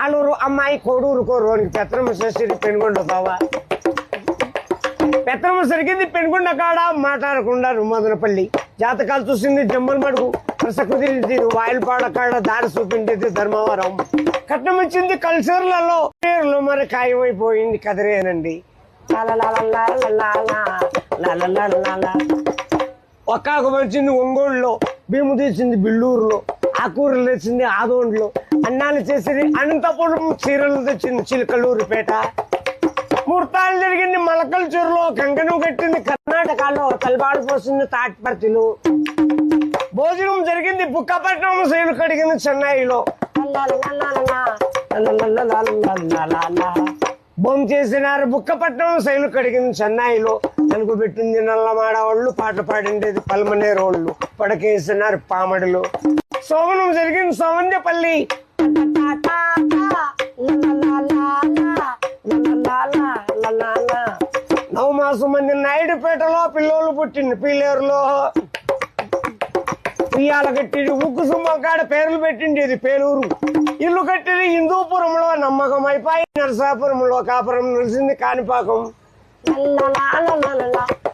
ఆలూరు అమ్మాయి కోడూరు కోరోనికి పెత్తనమ్మ శశిరి పెనుగొండ బావా పెత్తనమ్మ సరిగింది పెనుగొండ కాడ మాట్లాడకుండా మదనపల్లి జాతకాలు చూసింది జమ్మల మడుగు వరుస కుదిరింది వాయిల్పాడ కాడ దారి చూపించేది ధర్మవరం కట్నం ఇచ్చింది కల్చర్లలో పేర్లు మరి ఖాయమైపోయింది కదిరేనండి ఒక్కాకు వచ్చింది ఒంగోలులో భీము తీసింది బిల్లూరులో ఆకూరలు తెచ్చింది ఆదోండ్లో అన్నాలు చేసింది అనంతపురం చీరలు తెచ్చింది చిలకలూరుపేట. ముహూర్తాలు జరిగింది మలకల చెరులో కంకణం కట్టింది కర్ణాటకలో తలబాడు పోసింది తాటిపర్తిలో. భోజనం జరిగింది బుక్కపట్నం శైలు కడిగింది చెన్నైలో. బొమ్మ చేసినారు బుక్కపట్నం శైలు కడిగింది చెన్నైలో. తెలుగు పెట్టింది నల్లమాడ వాళ్ళు పాట పాడిండేది పల్మనేరు వాళ్ళు పడకేసినారు పామడిలో. సోమనం జరిగింది సోమంజపల్లి నవమాసం మంది నాయుడుపేటలో పిల్లోళ్ళు పుట్టింది పిల్లేరులో ఉయ్యాల కట్టింది ఉక్కు సుమ్మకాడ పేర్లు పెట్టింది ఇది పేలూరు. ఇల్లు కట్టేది హిందూపురంలో నమ్మకం అయిపోయి నరసాపురంలో కాపురం నిలిచింది కాణిపాకం. 啦啦啦啦啦啦。啦